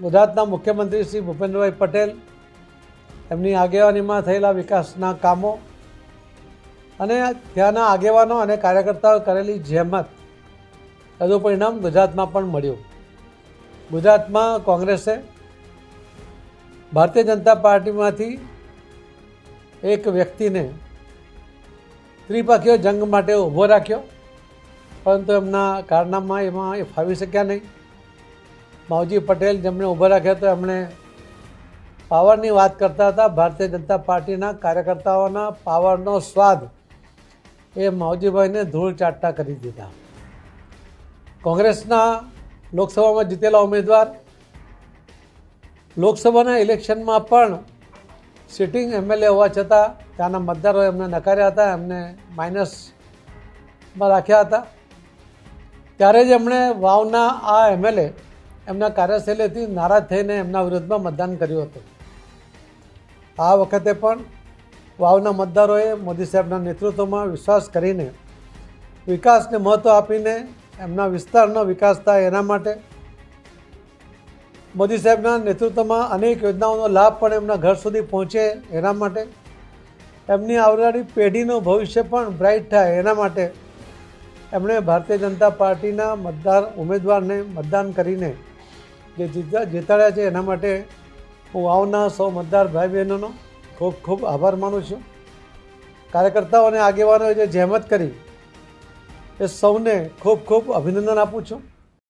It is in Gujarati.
ગુજરાતના મુખ્યમંત્રી શ્રી ભૂપેન્દ્રભાઈ પટેલ એમની આગેવાનીમાં થયેલા વિકાસના કામો અને ત્યાંના આગેવાનો અને કાર્યકર્તાઓ કરેલી જહેમત, એનું પરિણામ ગુજરાતમાં પણ મળ્યું. ગુજરાતમાં કોંગ્રેસે ભારતીય જનતા પાર્ટીમાંથી એક વ્યક્તિને ત્રિપક્ષીય જંગ માટે ઊભો રાખ્યો, પરંતુ એમના કારનામા એમાં એ ફાવી શક્યા નહીં. માવજી પટેલ જેમણે ઊભા રાખ્યા તો એમણે પાવરની વાત કરતા હતા. ભારતીય જનતા પાર્ટીના કાર્યકર્તાઓના પાવરનો સ્વાદ એ માવજીભાઈને ધૂળ ચાટતા કરી દીધા. કોંગ્રેસના લોકસભામાં જીતેલા ઉમેદવાર, લોકસભાના ઇલેક્શનમાં પણ સિટિંગ એમએલએ હોવા છતાં ત્યાંના મતદારો એમને નકાર્યા હતા, એમને માઇનસમાં રાખ્યા હતા. ત્યારે જ એમણે વાવના આ એમએલએ એમના કાર્યશૈલીથી નારાજ થઈને એમના વિરોધમાં મતદાન કર્યું હતું. આ વખતે પણ વાવના મતદારોએ મોદી સાહેબના નેતૃત્વમાં વિશ્વાસ કરીને વિકાસને મહત્ત્વ આપીને એમના વિસ્તારનો વિકાસ થાય એના માટે મોદી સાહેબના નેતૃત્વમાં અનેક યોજનાઓનો લાભ પણ એમના ઘર સુધી પહોંચે એના માટે, એમની આવનારી પેઢીનું ભવિષ્ય પણ બ્રાઇટ થાય એના માટે એમણે ભારતીય જનતા પાર્ટીના મતદાર ઉમેદવારને મતદાન કરીને જે જીતા જીતાડ્યા છે એના માટે હું આવના સૌ મતદાર ભાઈ બહેનોનો ખૂબ ખૂબ આભાર માનું છું. કાર્યકર્તાઓ અને આગેવાનોએ જે જહેમત કરી એ સૌને ખૂબ ખૂબ અભિનંદન આપું છું.